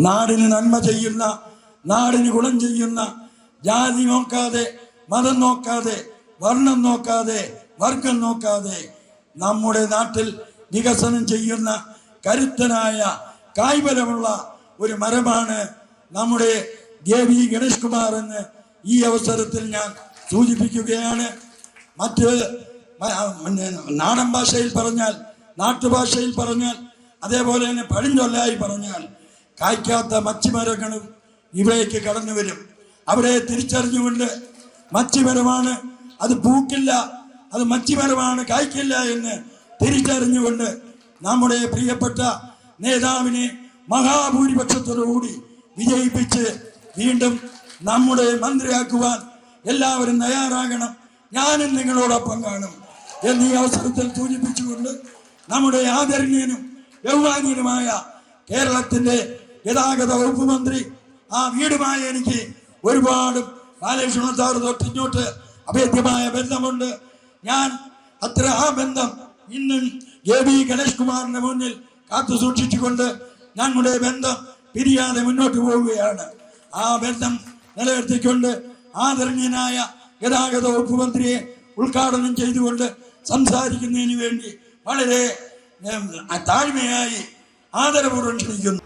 നാടിന് നന്മ ചെയ്യുന്ന നാടിന് ഗുണം ചെയ്യുന്ന ജാതി നോക്കാതെ മതം നോക്കാതെ വർണം നോക്കാതെ വർഗം നോക്കാതെ നമ്മുടെ നാട്ടിൽ വികസനം ചെയ്യുന്ന കരുത്തനായ കായ്ബലമുള്ള ഒരു മരമാണ് നമ്മുടെ ദേവി ഗണേഷ് കുമാർ എന്ന് ഈ അവസരത്തിൽ ഞാൻ സൂചിപ്പിക്കുകയാണ്. മറ്റ് നാടൻ ഭാഷയിൽ പറഞ്ഞാൽ നാട്ടുഭാഷയിൽ പറഞ്ഞാൽ അതേപോലെ തന്നെ പഴഞ്ചൊല്ലായി പറഞ്ഞാൽ കായ്ക്കാത്ത മച്ചിമരങ്ങളും ഇവിടേക്ക് കടന്നു വരും. അവരെ തിരിച്ചറിഞ്ഞുകൊണ്ട് മച്ചിമരമാണ് അത് പൂക്കില്ല അത് മച്ചിമരമാണ് കായ്ക്കില്ല എന്ന് തിരിച്ചറിഞ്ഞുകൊണ്ട് നമ്മുടെ പ്രിയപ്പെട്ട നേതാവിനെ മഹാഭൂരിപക്ഷത്തോടുകൂടി വിജയിപ്പിച്ച് വീണ്ടും നമ്മുടെ മന്ത്രിയാക്കുവാൻ എല്ലാവരും തയ്യാറാകണം. ഞാനും നിങ്ങളോടൊപ്പം കാണും എന്നീ അവസരത്തിൽ സൂചിപ്പിച്ചുകൊണ്ട് നമ്മുടെ ആദരണീയനും ബഹുമാനീയനുമായ കേരളത്തിന്റെ ഗതാഗത വകുപ്പ് മന്ത്രി ആ വീടുമായി എനിക്ക് ഒരുപാട് ബാലകൃഷ്ണ തൊട്ടിഞ്ഞോട്ട് അഭേദ്യമായ ബന്ധമുണ്ട്. ഞാൻ അത്ര ആ ബന്ധം ഇന്നും എ ബി ഗണേഷ് കുമാറിന്റെ മുന്നിൽ കാത്തു സൂക്ഷിച്ചുകൊണ്ട് ഞങ്ങളുടെ ബന്ധം പിരിയാതെ മുന്നോട്ട് പോവുകയാണ്. ആ ബന്ധം നിലനിർത്തിക്കൊണ്ട് ആദരണീയനായ ഗതാഗത വകുപ്പ് മന്ത്രിയെ ഉദ്ഘാടനം ചെയ്തുകൊണ്ട് സംസാരിക്കുന്നതിന് വേണ്ടി വളരെ താഴ്മയായി ആദരപൂർവം ക്ഷണിക്കുന്നു.